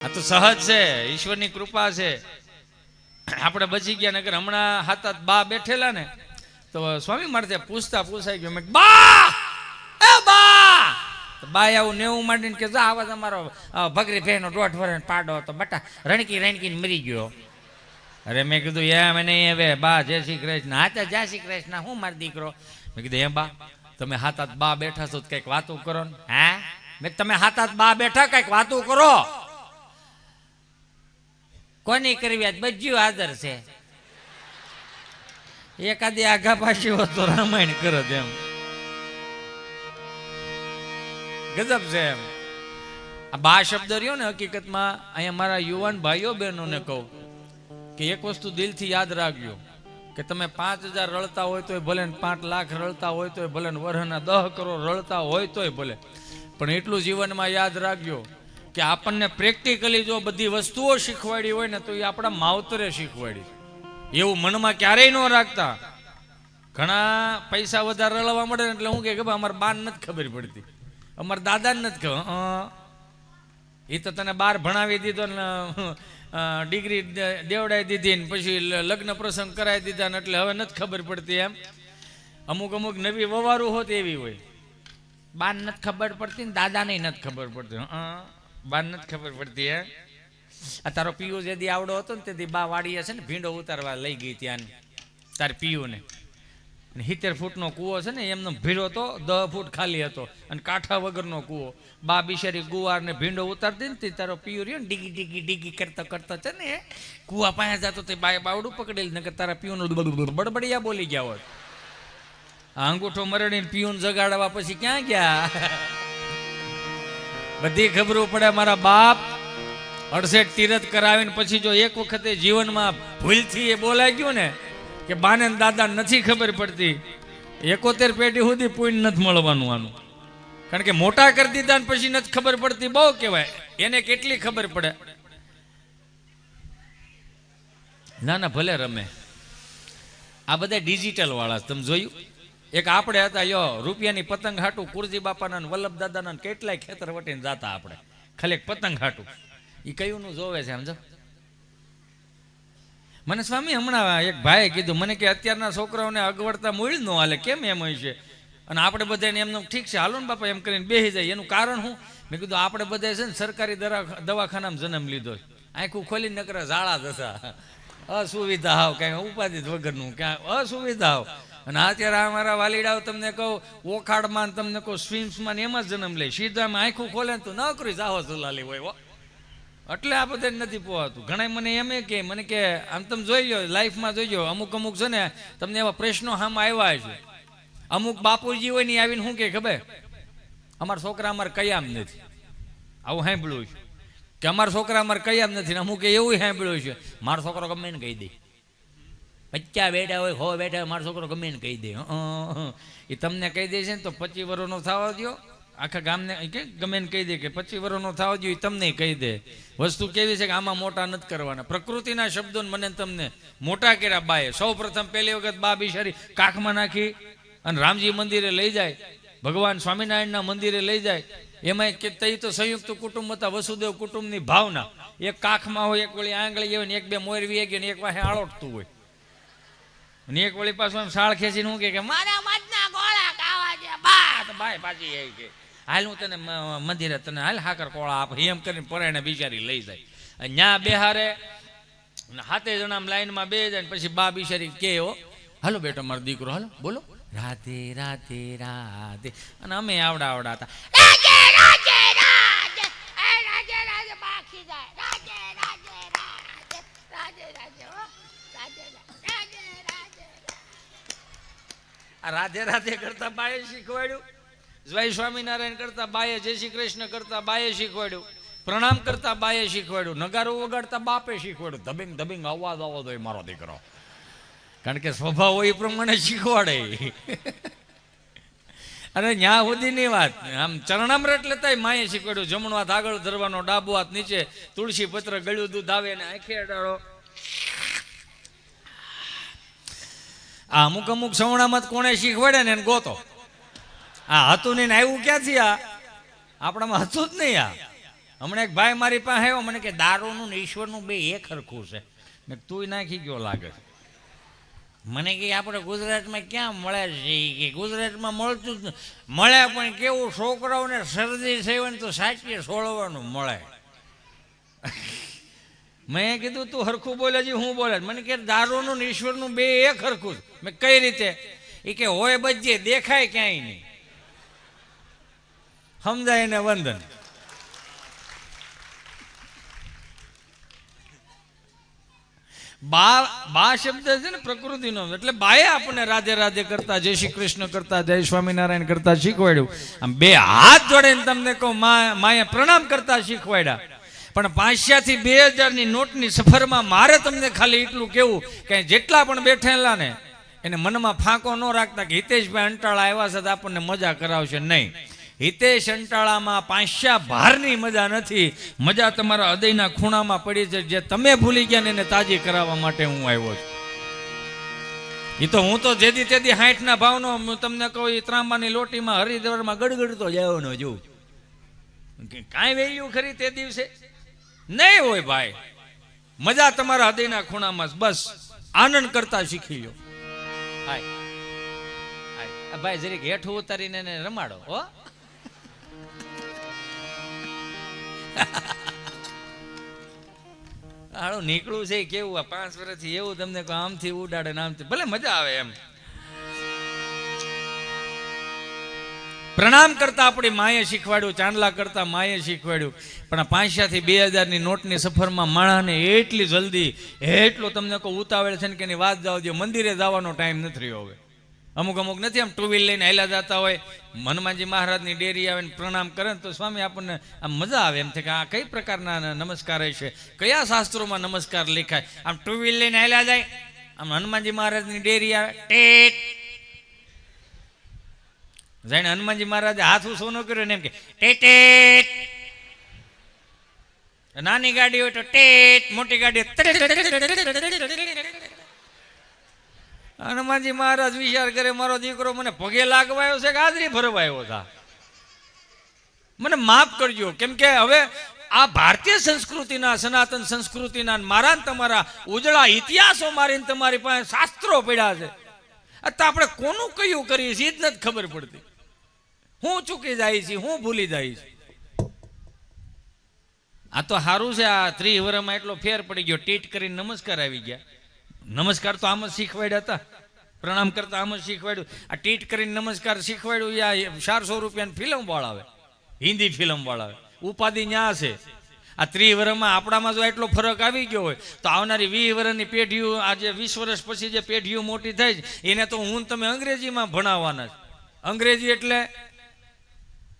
આ તો સહજ છે, ઈશ્વરની કૃપા છે. આપણે બચી ગયા નગર હમણાં હાથ બા બેઠેલા ને, તો સ્વામી મારે પૂછતા પૂછાઈ ગયો. બા! એ બા! તો આવું નેવું માંડીને કે, જા આવા તમારો ભગરી ભેનો દોઢ વરણ પાડો. તો બટા રણકી રણકી મરી ગયો. અરે મેં કીધું, એમ નહીં હવે, બા, જય શ્રી કૃષ્ણ. હા, તો જય શ્રી કૃષ્ણ, હું મારો દીકરો? મેં કીધું, એમ બા, તમે હાથ બા બેઠા છો કંઈક વાતો કરો ને. હા? મેં તમે હાથ બા બેઠા, કંઈક વાતો કરો. કોની કરવી? બજ્યું આદર છે. એકાદી આઘા પાછી હોત રામાયણ કરો એમ. ગજબ છે એમ. આ બા શબ્દ રહ્યો ને હકીકતમાં, અહીંયા મારા યુવાન ભાઈઓ બહેનોને કહું કે એક વસ્તુ દિલથી યાદ રાખજો કે તમે પાંચ હજાર રળતા હોય તોય ભલે પાંચ લાખ રળતા હોય તોય ભલે વરહના દહ કરોડ રળતા હોય તોય ભલે. પણ એટલું જીવનમાં યાદ રાખજો કે આપણને પ્રેક્ટિકલી જો બધી વસ્તુઓ શીખવાડી હોય ને તો એ આપણા માવતરે શીખવાડી. એવું મનમાં ક્યારેય ન રાખતા. ઘણા પૈસા વધારે રળવા મળે ને એટલે હું કે ભાઈ અમારા બાન નથી ખબર પડતી. અમારા દાદાને નથી ખબર. એ તો તને બાર ભણાવી દીધો ને ડિગ્રી દેવડાવી દીધી ને પછી લગ્ન પ્રસંગ કરાવી દીધા ને એટલે હવે નથી ખબર પડતી એમ. અમુક અમુક નવી વવારું હોત એવી હોય. બાન નથી ખબર પડતી ને દાદાને નથી ખબર પડતી. અ, બાન નથી ખબર પડતી, હે? આ તારો પીયુ જેદી આવડો હતો ને તેથી બા વાડીએ છે ને ભીંડો ઉતારવા લઈ ગઈ ત્યાં. તાર પીયુને. અને સિત્તેર ફૂટનો કૂવો છે ને, એમનો ભીડો હતો, દહ ફૂટ ખાલી હતો. અને કાંઠા વગરનો કૂવો. બા બિશારી ગુવાર ને ભીંડો ઉતારતી ને તારો પિયો રહ્યો ને ડીગી ડીગી ડીગી કરતો કરતો છે ને, કૂવા પાસે જતો તે બાય બાવડું પકડેલ, નકર તારા પિયોનું બડબડિયા બોલી ગયા હોત આ અંગૂઠો મરડીને પિયુન જગાડવા પછી ક્યાં ગયા? બધી ખબરો પડે, મારા બાપ અડસઠ તીરથ કરાવીને પછી જો એક વખતે જીવનમાં ભૂલથી એ બોલાઈ ગયું ને, કે બાને દાદા નથી ખબર પડતી, એકોતેર પેઢી સુધી પુણ્ય નથી મળવાનું આનું. કારણ કે મોટા કરી દીધા ને પછી નથી ખબર પડતી, બહુ કહેવાય, એને કેટલી ખબર પડે? ના ના, ભલે રમે. આ બધા ડિજિટલ વાળા તમે જોયું? એક આપણે હતા, યો, રૂપિયાની પતંગ હાટું કુરજી બાપાના વલ્લભ દાદાના કેટલાય ખેતર વટીને જાતા આપણે. ખાલી પતંગ હાટું. એ કયું નું જોવે છે, સમજો? મને સ્વામી હમણાં એક ભાઈએ કીધું, મને કે અત્યારના છોકરાઓને અગવડતા મૂળ ન હાલે, કેમ એમ હોય છે? અને આપણે બધાને એમનું ઠીક છે, હાલો ને બાપા, એમ કરીને બેસી જાય. એનું કારણ શું? મેં કીધું, આપણે બધા છે ને સરકારી દવાખાનામાં જન્મ લીધો આખું ખોલી નકરા ઝાડા થતા અસુવિધા હાવ કાંઈ ઉપાધિ વગરનું ક્યાં અસુવિધા હાવ અને અત્યારે આ મારા વાલીડાઓ તમને કહું, ઓખાડમાં તમને કહું, સ્વિમ્સમાં ને એમ જ જન્મ લે. સીધામાં આંખું ખોલે તો કરી જાહો જલાલી હોય. એટલે આ બધાને નથી પોવાતું. ઘણા મને એમ કે, મને કે, આમ તમે જોઈ લો લાઈફમાં જોઈજો અમુક અમુક છે ને, તમને એવા પ્રશ્નો સામે આવ્યા છે. અમુક બાપુજી હોય ને આવીને શું કે ખબર? અમારા છોકરા અમારે કયામ નથી. આવું સાંભળ્યું છે. કે અમારા છોકરા અમારે કયામ નથી ને અમુક એવું સાંભળ્યું છે. મારો છોકરો ગમે ને કહી દે. પચ્ચા બેઠા હોય, હો બેઠા હોય, મારો છોકરો ગમે ને કહી દે. એ તમને કહી દે છે ને તો પચીસ વર્ષનો થવા દો આખા ગામને કે ગમે ને કહી દે કે પચીસ વર્ષનો થવા દો એ તમને કહી દે. વસ્તુ કેવી છે કે આમાં મોટા નથી કરવાના. પ્રકૃતિના શબ્દો મને તમને મોટા કર્યા બાએ. સૌ પ્રથમ પહેલી વખત બા શરી કાખમાં નાખી અને રામજી મંદિરે લઈ જાય. ભગવાન સ્વામિનારાયણના મંદિરે લઈ જાય. એમાં કે તઈ તો સંયુક્ત કુટુંબ હતા, વસુદેવ કુટુંબની ભાવના. એક કાખમાં હોય, એક વળી આંગળી હોય ને એક બે મોરવી ગયો ને એક પાસે આળોટતું હોય. અને એક વળી પાછું આમ શાળ ખેંચીને હું કે મારા મધના ગોળા ખાવા છે બા તો બાય પાછી એ કે, હાલ હું તને મંદિરે તને હાલ હાકર કોળા આપ. એમ કરીને પરાયણે બિચારી લઈ જાય. ન્યા બેહારે હાથે જણામ લાઈનમાં બે જાય ને પછી બા બિચારી કે હાલો બેટો, મારો દીકરો, હાલો, બોલો. રાધે રાધે રાધે. અને અમે આવડા આવડા હતા રાજે રાજે રાજે એ રાજે રાજે બાકી જાય રાજે રાજે રાજે રાજે રાજે હો રાજે રાજે રાજે આ રાધે રાધે કરતા બાએ શીખવાડ્યું. જય સ્વામિનારાયણ કરતા બાએ જય શ્રી કૃષ્ણ કરતા બાએ શીખવાડ્યું. પ્રણામ કરતા બાએ શીખવાડ્યું. નગારો વગાડતા બાપે શીખવાડ્યું. ધબિંગ ધબિંગ, અવાજ આવો તો મારો દીકરો. કારણ કે સ્વભાવ એ પ્રમાણે શીખવાડે. અરે ન્યા સુધીની વાત. આમ ચરણામૃત લેતા માએ શીખવાડ્યું. જમણો હાથ આગળ ધરવાનો ડાબો હાથ નીચે તુલસી પત્ર ગળ્યું દૂધ આવે ને આંખે અડાડો. આ અમુક અમુક સવણામાં કોણે શીખવાડે ને ગોતો. આ હતું નહીં ને આવ્યું ક્યાંથી આ? આપણામાં હતું જ નહીં આ. હમણાં એક ભાઈ મારી પાસે આવ્યો, મને કે દારૂનું ને ઈશ્વરનું બે એક હરખું છે. મેં તું નાખી ગયો લાગે મને કે, આપણે ગુજરાતમાં ક્યાં મળે છે? કે, ગુજરાતમાં મળતું જ ન- મળે, પણ કેવું છોકરાઓને શરદી થઈ હોય ને તો સાચીએ સોળવાનું મળે. મેં કીધું, તું હરખું બોલે છે, હું બોલે મને કે, દારૂનું ને ઈશ્વરનું બે એક હરખું મેં કઈ રીતે? એ કે, હોય બજે દેખાય ક્યાંય નહીં. સમજાય ને વંદન? બા બા શબ્દ છે ને પ્રકૃતિનો, એટલે બાએ આપણને રાધે રાધે કરતા, જય શ્રી કૃષ્ણ કરતા, જય સ્વામિનારાયણ કરતા શીખવાડ્યું. આમ બે હાથ જોડે તમને કહું માએ પ્રણામ કરતા શીખવાડ્યા. પણ પાંચસાથી બે હજારની નોટની સફરમાં મારે તમને ખાલી એટલું કેવું કે જેટલા પણ બેઠેલા ને, એને મનમાં ફાંકો ન રાખતા કે હિતેશભાઈ અંટાળા આવ્યા છે તો આપણને મજા કરાવશે નહીં. હિતેશ અંટાળામાં પાંચસા ભારની મજા નથી. મજા તમારા હૃદયના ખૂણામાં પડી છે જે તમે ભૂલી ગયા ને એને તાજી કરાવવા માટે હું આવ્યો છું. એ તો હું તો જેદી તેદી હાઠના ભાવનો, હું તમને કહું એ ત્રાંબાની લોટીમાં હરિદ્વારમાં ગડગડતો જવાનો જોઉં કાંઈ વેલ્યુ ખરી તે દિવસે? નહીં હોય ભાઈ. મજા તમારા હૃદયના ખૂણામાં બસ, આનંદ કરતા શીખી લો ભાઈ જરીક હેઠું ઉતારીને એને રમાડો, હો. હાળું નીકળું છે કેવું આ પાંચ વર્ષથી એવું તમને આમથી ઉડાડે ને આમથી. ભલે મજા આવે એમ. પ્રણામ કરતા આપણી માએ શીખવાડ્યું, ચાંદલા કરતા માએ શીખવાડ્યું. પણ આ પાંચસાથી બે હજારની નોટની સફરમાં માણાને એટલી જલ્દી, એટલો તમને કહું ઉતાવળ છે ને કે એની વાત જાવ દો, મંદિરે જવાનો ટાઈમ નથી રહ્યો હવે. અમુક અમુક નથી, આમ ટુ વ્હીલ લઈને હેલા જતા હોય, હનુમાનજી મહારાજની ડેરી આવે ને પ્રણામ કરે ને તો સ્વામી આપણને આમ મજા આવે, એમ છે કે આ કઈ પ્રકારના નમસ્કાર છે કયા શાસ્ત્રોમાં નમસ્કાર લખાય? આમ ટુ વ્હીલ લઈને હેલા જાય, આમ હનુમાનજી મહારાજની ડેરી આવે, ટેટ જાણે હનુમાનજી મહારાજે હાથ સોનો કર્યો ને એમ કે નાની ગાડી હોય તો ટેટ, મોટી ગાડી હનુમાનજી મહારાજ વિચાર કરે, મારો દીકરો મને પગે લાગવાયો છે કે હાજરી ભરવાયો હતા મને માફ કરજો, કેમ કે હવે આ ભારતીય સંસ્કૃતિના, સનાતન સંસ્કૃતિના મારા તમારા ઉજળા ઇતિહાસો મારીને તમારી પાસે શાસ્ત્રો પડ્યા છે. અત્યારે આપણે કોનું કયું કરીએ છીએ જ નથી ખબર પડતી. હું ચૂકી જાય છે, હું ભૂલી જાય છે. આ તો સારું છે, આ ત્રિવરમાં એટલો ફેર પડી ગયો, ટીટ કરીને નમસ્કાર આવી ગયા. નમસ્કાર તો આમ જ શીખવાડ્યા હતા. પ્રણામ કરતા આમ જ શીખવાડ્યું. આ ટીટ કરીને નમસ્કાર શીખવાડ્યું આ ચારસો રૂપિયાની ફિલ્મ વાળાવે હિન્દી ફિલ્મ વાળાવે ઉપાધિ ન્યા છે. આ ત્રિવરમાં આપણામાં જો એટલો ફરક આવી ગયો હોય, તો આવનારી વીસ વર્ષની પેઢીઓ, આજે વીસ વર્ષ પછી જે પેઢીઓ મોટી થાય છે, એને તો હું તમે અંગ્રેજીમાં ભણાવવાના છે. અંગ્રેજી એટલે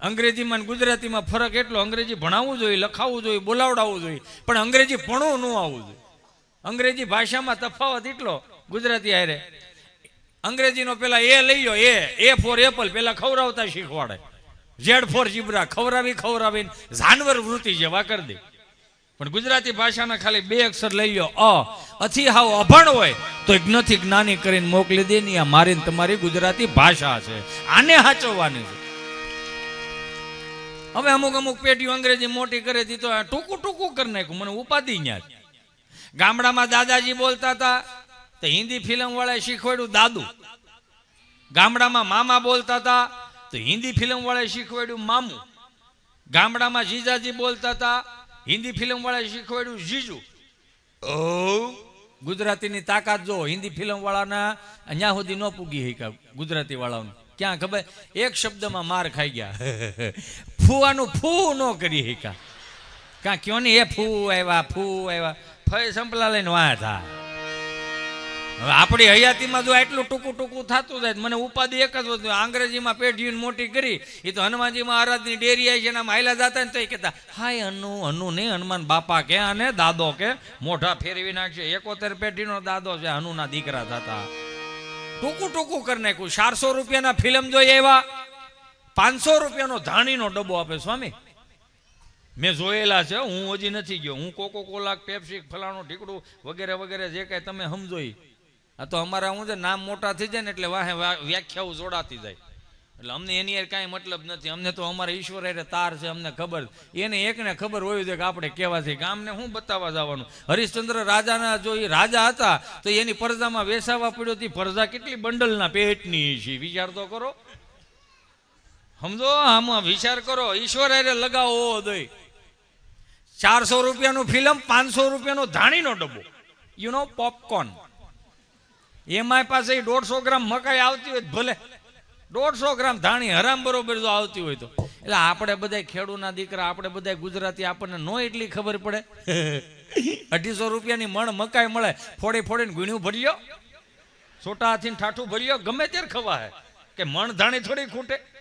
અંગ્રેજીમાં ગુજરાતીમાં ફરક એટલો, અંગ્રેજી ભણાવવું જોઈએ, લખાવવું જોઈએ, બોલાવડાવવું જોઈએ. પણ અંગ્રેજી ભણવું ન આવવું જોઈએ. અંગ્રેજી ભાષામાં તફાવત એટલો, ગુજરાતી હારે. અંગ્રેજીનો પેલા એ લઈ લો એ એ ફોર એપલ, પેલા ખવડાવતા શીખવાડે. ઝેડ ફોર જીબ્રા ખવડાવી, ખવડાવીને જાનવર વૃત્તિ જેવા કરી દે. પણ ગુજરાતી ભાષાના ખાલી બે અક્ષર લઈ લો અ. અથી હાવ અભણ હોય, તો જ્ઞથી જ્ઞાની કરીને મોકલી દે ને આ મારીને તમારી ગુજરાતી ભાષા છે. આને સાચવવાની છે. હવે અમુક અમુક પેટીઓ અંગ્રેજી મોટી કરે તી ટૂંકું ટૂંકું કરી નાખ્યું મને ઉપાધિ ન્યા ગામડામાં દાદાજી બોલતા હતા તો હિન્દી ફિલ્મ વાળાએ શીખવાડ્યું દાદુ. ગામડામાં મામા બોલતા હતા તો હિન્દી ફિલ્મ વાળાએ શીખવાડ્યું મામુ. ગામડામાં જીજાજી બોલતા હતા હિન્દી ફિલ્મ વાળાએ શીખવાડ્યું જીજુ. ઓ. ગુજરાતીની તાકાત જો હિન્દી ફિલ્મ વાળાના અહીંયા સુધી ન પૂગી હઈ ગુજરાતી વાળાઓને ક્યાં ખબર? એક શબ્દમાં માર ખાઈ ગયા. ફૂવાનું ફૂ ન કરી હકા કાં કયો ને, એ ફૂ આવ્યા ફૂ આવ્યા. ફય સંપલા લઈને વાયા હવે આપણી હયાતીમાં જો આટલું ટૂંકું ટૂંકું થતું જાય મને ઉપાધિ એક જ વસ્તુ, અંગ્રેજીમાં પેઢીને મોટી કરી એ તો હનુમાનજીમાં આરાધની ડેરી આવી છે એના હાયલા જતા ને તો એ કહેતા, હાય હનુ હનુ નહીં હનુમાન બાપા કે અને દાદો કે. મોઢા ફેરવી નાખશે. એકોતેર પેઢીનો દાદો છે હનુના દીકરા થતા. ટૂંકું ટૂંકું કરી નાખ્યું. ચારસો રૂપિયાના ફિલ્મ જોઈ એવા પાંચસો રૂપિયાનો ધાણીનો ડબ્બો આપે, સ્વામી. મેં જોયેલા છે, હું હજી નથી ગયો. હું કોકો કોલા પેપ્સી ફલાણું ઢીકડું વગેરે વગેરે જે કાંઈ તમે સમજો ઈ. આ તો અમારા હું છે નામ મોટા થઈ જાય ને એટલે વાહે વ્યાખ્યાઓ જોડાતી જાય. એટલે અમને એની યાર કાંઈ મતલબ નથી. અમને તો અમારા ઈશ્વર એટલે તાર છે, અમને ખબર. એને એકને ખબર હોય છે કે આપણે કેવા છે ગામને શું બતાવવા જવાનું? હરિશ્ચંદ્ર રાજાના જો એ રાજા હતા, તો એની પરજામાં વેસાવા પડ્યો હતી પરજા કેટલી બંડલના પેટની છે. વિચાર તો કરો. સમજો, આમાં વિચાર કરો, ઈશ્વર અરે લગાવો દઈ ચારસો રૂપિયાનું ફિલ્મ, પાંચસો રૂપિયાનો ધાણીનો ડબ્બો. યુ નો પોપકોર્ન એમાંય પાસે દોઢસો ગ્રામ મકાઈ આવતી હોય ભલે. દોઢસો ગ્રામ ધાણી હરામ બરોબર જો આવતી હોય તો. એટલે આપણે બધા ખેડૂના દીકરા, આપણે બધા ગુજરાતી, આપણને નો એટલી ખબર પડે? અઢીસો રૂપિયાની મણ મકાઈ મળે, ફોડી ફોડીને ગુણ્યું ભર્યો. છોટા હાથીને ઠાઠું ભર્યો, ગમે ત્યારે ખવા હે કે મણ ધાણી થોડી ખૂટે.